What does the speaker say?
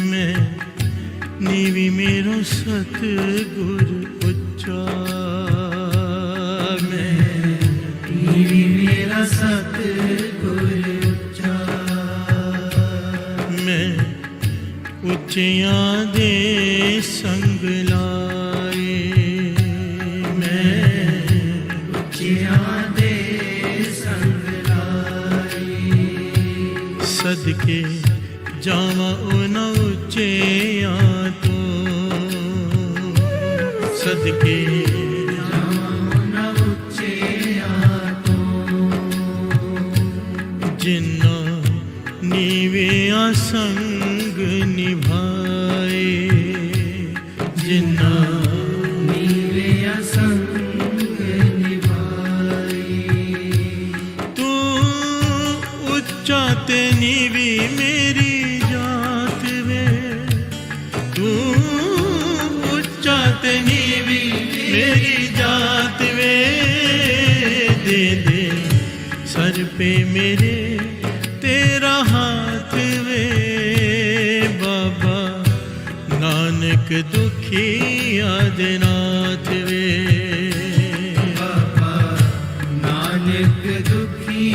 ਮੈਂ ਨੀਵੀ ਮੇਰਾ ਸਤਿਗੁਰ ਉੱਚਾ ਮੈਂ ਨੀਵੀ ਮੇਰਾ ਸਤਿਗੁਰ ਉੱਚਾ ਮੈਂ ਉੱਚਿਆਂ ਦੇ ਸੰਗ ਲਾਏ। ਮੈਂ ਉੱਚਿਆਂ ਦੇ ਸੰਗ ਲਾਈ ਸਦਕੇ ਜਾਵਾਂ ਉਹਨਾਂ ਉੱਚਿਆਂ ਤੋਂ। ਸਦਕੇ ਜਿਨ੍ਹਾਂ ਨੀਵਿਆਂ ਸੰਗ ਨਿਭਾਏ ਜਿਨ੍ਹਾਂ ਨੀਵੇਂ ਸੰਗ ਨਿਭਾਈ ਤੂੰ ਉੱਚਾ ਤੇ ਨੀਵੀ ਮੇਰੀ ਚਾਤਨੀ ਵੀ ਮੇਰੀ ਜਾਤ ਵੇ। ਦੇ ਦੇ। ਸਰ ਪੇ ਮੇਰੇ ਤੇਰਾ ਹੱਥ ਵੇ। ਬਾਬਾ ਨਾਨਕ ਦੁਖੀਆ ਦੇ ਨਾਥ ਵੇ। ਬਾਬਾ ਨਾਨਕ ਦੁਖੀ